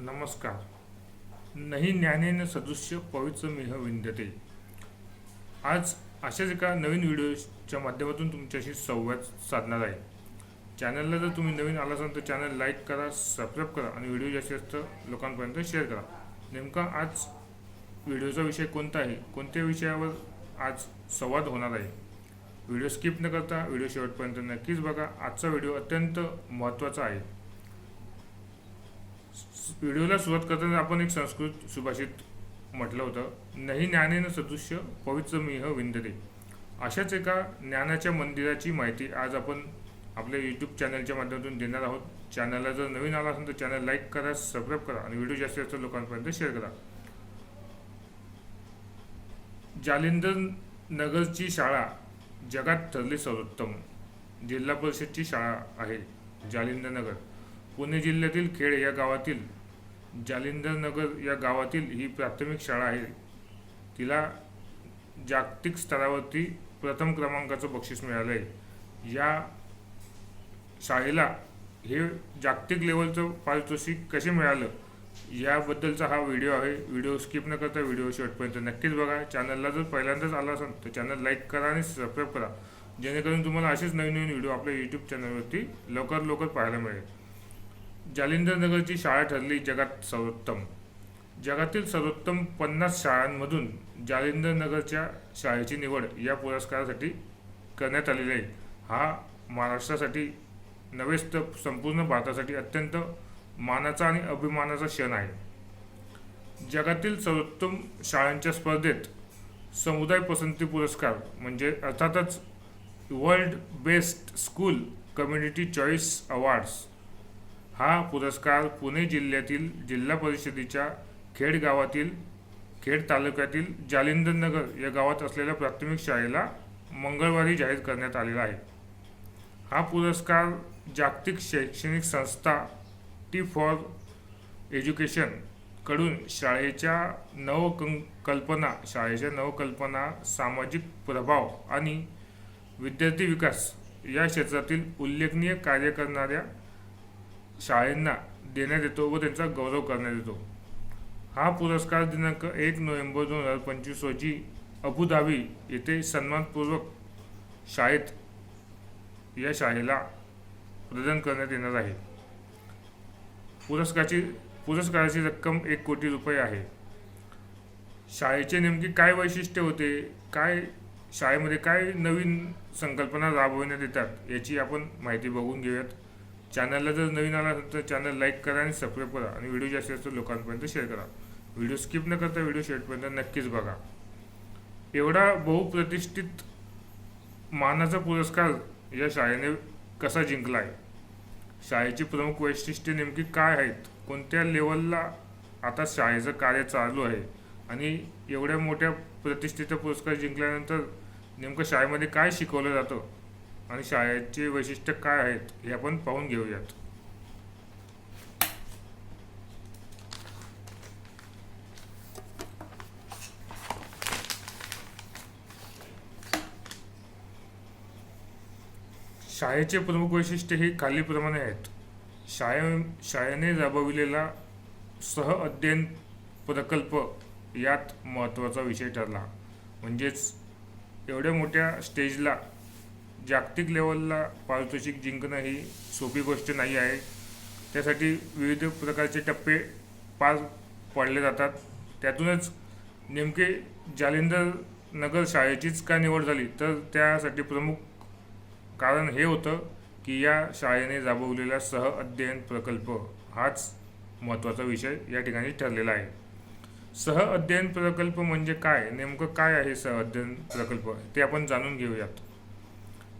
नमस्कार. नाही ज्ञानेन सदृश्य पवित्र मेह विंदते आज अशाच एका नवीन व्हिडिओच्या माध्यमातून तुमच्याशी संवाद साधणार आहे. चॅनलला जर तुम्ही नवीन आला असाल तर चॅनल लाईक करा सबस्क्राईब करा आणि व्हिडिओ जास्तीत जास्त लोकांपर्यंत शेअर करा. नेमका आज व्हिडिओचा विषय कोणता आहे? कोणत्या विषयावर आज संवाद होणार आहे? व्हिडिओ स्किप न करता व्हिडिओ शेवटपर्यंत नक्कीच बघा. आजचा व्हिडिओ अत्यंत महत्त्वाचा आहे. व्हिडिओला सुरुवात करताना आपण एक संस्कृत सुभाषित म्हटलं होतं नाही ज्ञानेन सदृश्य पवित्र मिह विंदते. अशाच एका ज्ञानाच्या मंदिराची माहिती आज आपण आपल्या यूट्यूब चॅनलच्या माध्यमातून देणार आहोत. चॅनलला जर नवीन आला असेल तर चॅनल लाईक करा सबस्क्राईब करा आणि व्हिडिओ जास्तीत जास्त लोकांपर्यंत शेअर करा. जालिंदर नगरची शाळा जगात ठरली सर्वोत्तम. जिल्हा परिषदची शाळा आहे जालिंदर नगर. पुणे जिल्ह्यातील खेड या गावातील जालिंदरनगर या गावातील ही प्राथमिक शाळा आहे. तिला जागतिक स्तरावरती प्रथम क्रमांकाचं बक्षीस मिळालं आहे या शाळेला हे जागतिक लेवलचं पारितोषिक कसे मिळालं याबद्दलचा हा व्हिडिओ आहे. व्हिडिओ स्किप न करता व्हिडिओ शेवटपर्यंत नक्कीच बघा. चॅनलला जर पहिल्यांदाच आला असेल तर चॅनल लाईक करा आणि सबस्क्राईब करा. जेणेकरून तुम्हाला असेच नवीन नवीन व्हिडिओ आपल्या यूट्यूब चॅनलवरती लवकर लवकर पाहायला मिळेल. जालिंद्रनगरची शाळा ठरली जगात सर्वोत्तम. जगातील सर्वोत्तम पन्नास शाळांमधून जालिंद्रनगरच्या शाळेची निवड या पुरस्कारासाठी करण्यात आलेली आहे. हा महाराष्ट्रासाठी नव्हेच तर संपूर्ण भारतासाठी अत्यंत मानाचा आणि अभिमानाचा क्षण आहे. जगातील सर्वोत्तम शाळांच्या स्पर्धेत समुदाय पसंती पुरस्कार म्हणजे अर्थातच world best school community choice awards हा पुरस्कार पुणे जिल्ह्यातील जिल्हा परिषदेच्या खेड गावातील खेड तालुक्यातील जालिंदरनगर या गावात असलेल्या प्राथमिक शाळेला मंगळवारी जाहीर करण्यात आलेला आहे. हा पुरस्कार जागतिक शैक्षणिक संस्था टी फॉर एज्युकेशनकडून शाळेच्या नवकं कल्पना शाळेच्या नवकल्पना सामाजिक प्रभाव आणि विद्यार्थी विकास या क्षेत्रातील उल्लेखनीय कार्य करणाऱ्या शाळेंना देण्यात येतो व त्यांचा गौरव करण्यात येतो. हा पुरस्कार दिनांक एक नोव्हेंबर दोन हजार पंचवीस रोजी अबुधाबी येथे सन्मानपूर्वक शाळेत या शाळेला प्रदान करण्यात येणार आहे. पुरस्काराची पुरस्काराची रक्कम एक कोटी रुपये आहे. शाळेचे नेमके काय वैशिष्ट्य होते? काय शाळेमध्ये काय नवीन संकल्पना राबवण्यात येतात याची आपण माहिती बघून घेऊयात. चॅनलला जर नवीन आला असेल तर चॅनल लाईक करा आणि सबस्क्राईब करा. आणि व्हिडिओ जास्तीत जास्त लोकांपर्यंत शेअर करा. व्हिडिओ स्किप न करता व्हिडिओ शेवटपर्यंत नक्कीच बघा. एवढा बहुप्रतिष्ठित मानाचा पुरस्कार या शाळेने कसा जिंकला आहे शाळेची प्रमुख वैशिष्ट्ये नेमकी काय आहेत? कोणत्या लेवलला आता शाळेचं कार्य चालू आहे? आणि एवढ्या मोठ्या प्रतिष्ठेचा पुरस्कार जिंकल्यानंतर नेमकं शाळेमध्ये काय शिकवलं जातं? आणि शाळेचे वैशिष्ट्य काय आहेत हे आपण पाहून घेऊयात. शाळेचे प्रमुख वैशिष्ट्य हे खालीलप्रमाणे आहेत. शाळे शाळेने राबविलेला सह अध्ययन प्रकल्प यात महत्त्वाचा विषय ठरला. म्हणजेच एवढ्या मोठ्या स्टेजला जागतिक लेवलला पारितोषिक जिंकणं ही सोपी गोष्ट नाही आहे. त्यासाठी विविध प्रकारचे टप्पे पार पाडले जातात. त्यातूनच नेमके जालिंदर नगर शाळेचीच का निवड झाली? तर त्यासाठी प्रमुख कारण हे होतं की या शाळेने राबवलेला सह अध्ययन प्रकल्प हाच महत्त्वाचा विषय या ठिकाणी ठरलेला आहे. सह अध्ययन प्रकल्प म्हणजे काय? नेमकं काय आहे सह अध्ययन प्रकल्प? ते आपण जाणून घेऊयात.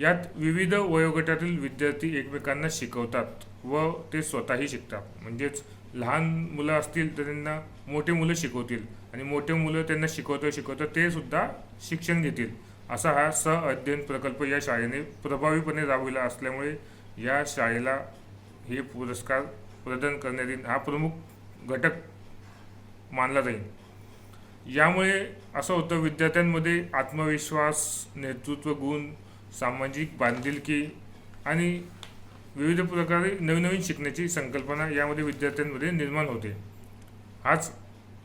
यात विविध वयोगटातील विद्यार्थी एकमेकांना शिकवतात व ते स्वतःही शिकतात. म्हणजेच लहान मुलं असतील तर त्यांना मोठे मुलं शिकवतील आणि मोठे मुलं त्यांना शिकवतं शिकवतं ते सुद्धा शिक्षण घेतील. असा हा सह अध्ययन प्रकल्प या शाळेने प्रभावीपणे राबविला असल्यामुळे या शाळेला हे पुरस्कार प्रदान करण्यात येईल हा प्रमुख घटक मानला जाईल. यामुळे असं होतं विद्यार्थ्यांमध्ये आत्मविश्वास नेतृत्व गुण सामाजिक बांधिलकी आणि विविध प्रकारे नवनवीन शिकण्याची संकल्पना यामध्ये विद्यार्थ्यांमध्ये निर्माण होते. हाच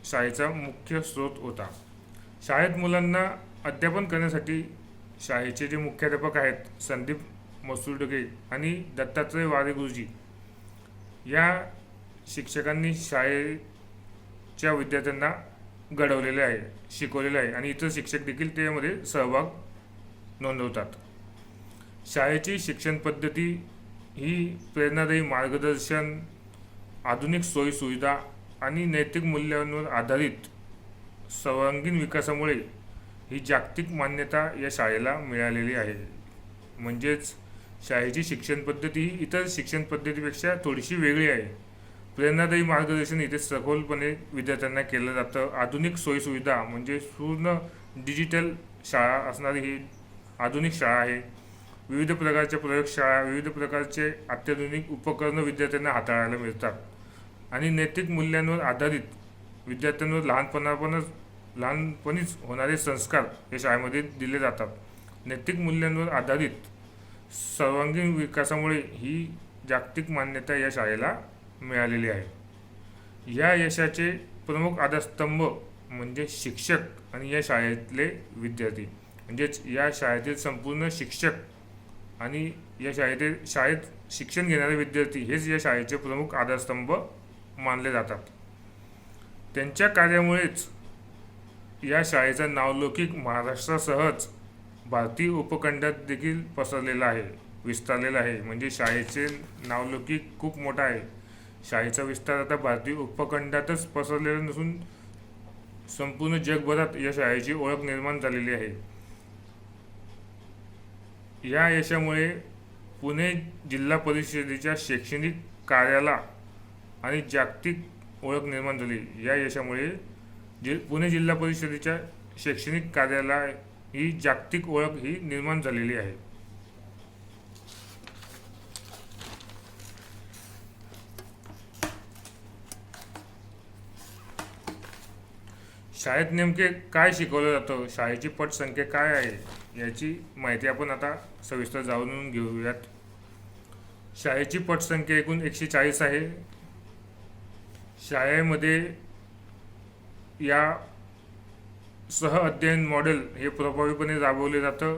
शाळेचा मुख्य स्रोत होता. शाळेत मुलांना अध्यापन करण्यासाठी शाळेचे जे मुख्याध्यापक आहेत संदीप मसुर्डगे आणि दत्तात्रय वारे गुरुजी या शिक्षकांनी शाळेच्या विद्यार्थ्यांना घडवलेले आहे शिकवलेले आहे आणि इतर शिक्षक देखील त्यामध्ये सहभाग नोंदवतात. शाळेची शिक्षण पद्धती ही प्रेरणादायी मार्गदर्शन आधुनिक सोयीसुविधा आणि नैतिक मूल्यांवर आधारित सर्वांगीण विकासामुळे ही जागतिक मान्यता या शाळेला मिळालेली आहे. म्हणजेच शाळेची शिक्षण पद्धती ही इतर शिक्षण पद्धतीपेक्षा थोडीशी वेगळी आहे. प्रेरणादायी मार्गदर्शन इथे सखोलपणे विद्यार्थ्यांना केलं जातं. आधुनिक सोयीसुविधा म्हणजे पूर्ण डिजिटल शाळा असणारी ही आधुनिक शाळा आहे. विविध प्रकारच्या प्रयोगशाळा विविध प्रकारचे अत्याधुनिक उपकरणं विद्यार्थ्यांना हाताळायला मिळतात. आणि नैतिक मूल्यांवर आधारित विद्यार्थ्यांवर लहानपणापणच लहानपणीच होणारे संस्कार या शाळेमध्ये दिले जातात. नैतिक मूल्यांवर आधारित सर्वांगीण विकासामुळे ही जागतिक मान्यता या शाळेला मिळालेली आहे. या यशाचे प्रमुख आधारस्तंभ म्हणजे शिक्षक आणि या शाळेतले विद्यार्थी. म्हणजेच या शाळेतील संपूर्ण शिक्षक आणि या शाळेतील शाळेत शिक्षण घेणारे विद्यार्थी हेच या शाळेचे प्रमुख आधारस्तंभ मानले जातात. त्यांच्या कार्यामुळेच या शाळेचा नावलौकिक महाराष्ट्रासहच भारतीय उपखंडात देखील पसरलेला आहे विस्तारलेला आहे. म्हणजे शाळेचे नावलौकिक खूप मोठा आहे. शाळेचा विस्तार आता भारतीय उपखंडातच पसरलेला नसून संपूर्ण जगभरात या शाळेची ओळख निर्माण झालेली आहे. या यशामुळे पुणे जिल्हा परिषदेच्या शैक्षणिक कार्याला आणि जागतिक ओळख निर्माण झाली. या यशामुळे जि पुणे जिल्हा परिषदेच्या शैक्षणिक कार्याला ही जागतिक ओळख ही निर्माण झालेली आहे. शाळेत नेमके काय शिकवलं जातं? शाळेची पटसंख्या काय आहे? याची माहिती आपण आता सविस्तर जाणून घेऊयात. शाळेची पटसंख्या एकूण एकशे चाळीस आहे. शाळेमध्ये या सह अध्ययन मॉडेल हे प्रभावीपणे राबवले जातं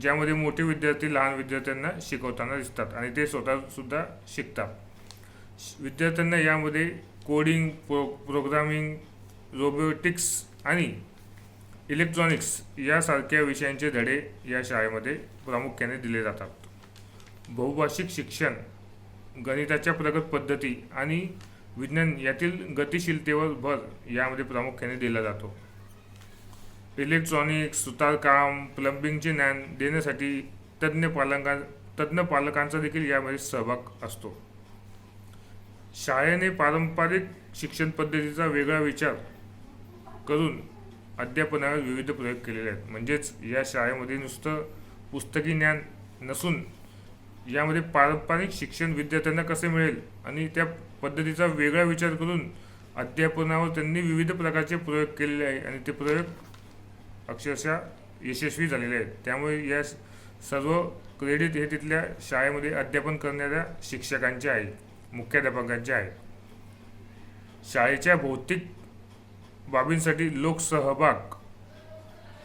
ज्यामध्ये मोठे विद्यार्थी लहान विद्यार्थ्यांना शिकवताना दिसतात आणि ते स्वतःसुद्धा शिकतात. विद्यार्थ्यांना यामध्ये कोडिंग प्रो प्रोग्रामिंग रोबोटिक्स आणि इलेक्ट्रॉनिक्स यासारख्या विषयांचे धडे या शाळेमध्ये प्रामुख्याने दिले जातात. बहुभाषिक शिक्षण गणिताच्या प्रगत पद्धती आणि विज्ञान यातील गतिशीलतेवर भर यामध्ये प्रामुख्याने दिला जातो. इलेक्ट्रॉनिक्स सुतारकाम प्लंबिंगचे ज्ञान देण्यासाठी तज्ज्ञ पालकां तज्ज्ञ पालकांचा देखील यामध्ये सहभाग असतो. शाळेने पारंपरिक शिक्षण पद्धतीचा वेगळा विचार करून अध्यापनावर विविध प्रयोग केलेले आहेत. म्हणजेच या शाळेमध्ये नुसतं पुस्तकी ज्ञान नसून यामध्ये पारंपरिक शिक्षण विद्यार्थ्यांना कसे मिळेल आणि त्या पद्धतीचा वेगळा विचार करून अध्यापनावर त्यांनी विविध प्रकारचे प्रयोग केलेले आहे आणि ते प्रयोग अक्षरशः यशस्वी झालेले आहेत. त्यामुळे या सर्व क्रेडिट हे तिथल्या शाळेमध्ये अध्यापन करणाऱ्या शिक्षकांचे आहे मुख्याध्यापकांचे आहे. शाळेच्या भौतिक बाबींसाठी लोकसहभाग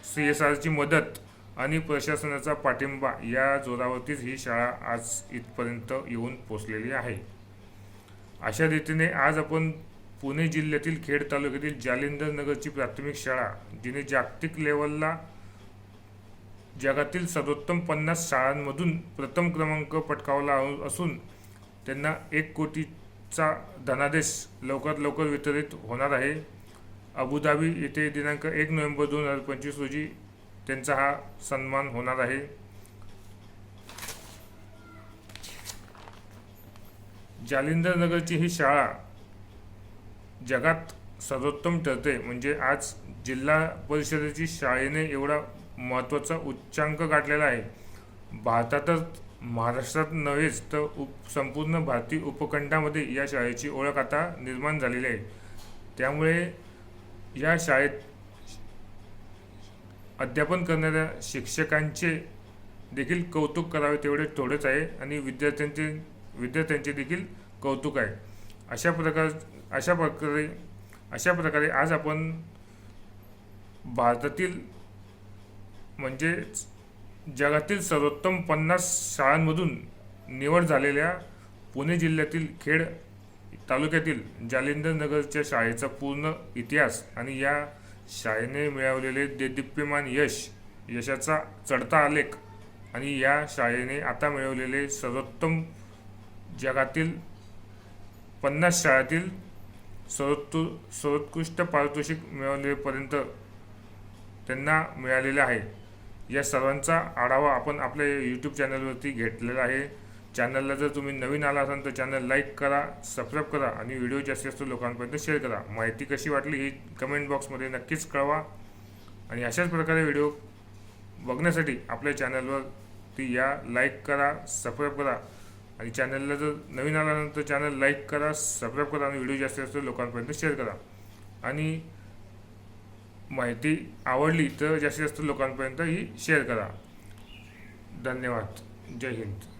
सी एस आरची मदत आणि प्रशासनाचा पाठिंबा या जोरावरतीच ही शाळा आज इथपर्यंत येऊन पोचलेली आहे. अशा रीतीने आज आपण पुणे जिल्ह्यातील खेड तालुक्यातील जालिंदर नगरची प्राथमिक शाळा जिने जागतिक लेवलला जगातील सर्वोत्तम पन्नास शाळांमधून प्रथम क्रमांक पटकावला असून त्यांना एक कोटीचा धनादेश लवकरात लवकर वितरित होणार आहे. अबुधाबी येथे दिनांक एक नोव्हेंबर दोन हजार पंचवीस रोजी त्यांचा हा सन्मान होणार आहे. जालिंदर नगरची ही शाळा जगात सर्वोत्तम ठरते. म्हणजे आज जिल्हा परिषदेची शाळेने एवढा महत्त्वाचा उच्चांक गाठलेला आहे. भारतातच महाराष्ट्रात नव्हेच तर उप संपूर्ण भारतीय उपखंडामध्ये या शाळेची ओळख आता निर्माण झालेली आहे. त्यामुळे या शाळेत अध्यापन करणाऱ्या शिक्षकांचे देखील कौतुक करावे तेवढे थोडेच आहे आणि विद्यार्थ्यांचे विद्यार्थ्यांचे देखील कौतुक आहे. अशा प्रकार अशा प्रकारे अशा प्रकारे आज आपण भारतातील म्हणजे जगातील सर्वोत्तम पन्नास शाळांमधून निवड झालेल्या पुणे जिल्ह्यातील खेड तालुक्यातील जालिंदर नगरच्या शाळेचा पूर्ण इतिहास आणि या शाळेने मिळवलेले देदीप्यमान यश यशाचा चढता आलेख आणि या शाळेने आता मिळवलेले सर्वोत्तम जगातील पन्नास शाळातील सर्वोत्तु सर्वोत्कृष्ट पारितोषिक मिळवलेपर्यंत त्यांना मिळालेलं आहे. या सर्वांचा आढावा आपण आपल्या यूट्यूब चॅनलवरती घेतलेला आहे. चॅनलला जर तुम्ही नवीन आला असाल तर चॅनल लाईक करा सबस्क्राईब करा आणि व्हिडिओ जास्तीत जास्त लोकांपर्यंत शेअर करा. माहिती कशी वाटली ही कमेंट बॉक्समध्ये नक्कीच कळवा. आणि अशाच प्रकारे व्हिडिओ बघण्यासाठी आपल्या चॅनलवर ती या लाईक करा सबस्क्राईब करा. आणि चॅनलला जर नवीन आल्यानंतर चॅनल लाईक करा सबस्क्राईब करा आणि व्हिडिओ जास्तीत जास्त लोकांपर्यंत शेअर करा. आणि माहिती आवडली तर जास्तीत जास्त लोकांपर्यंत ही शेअर करा. धन्यवाद. जय हिंद.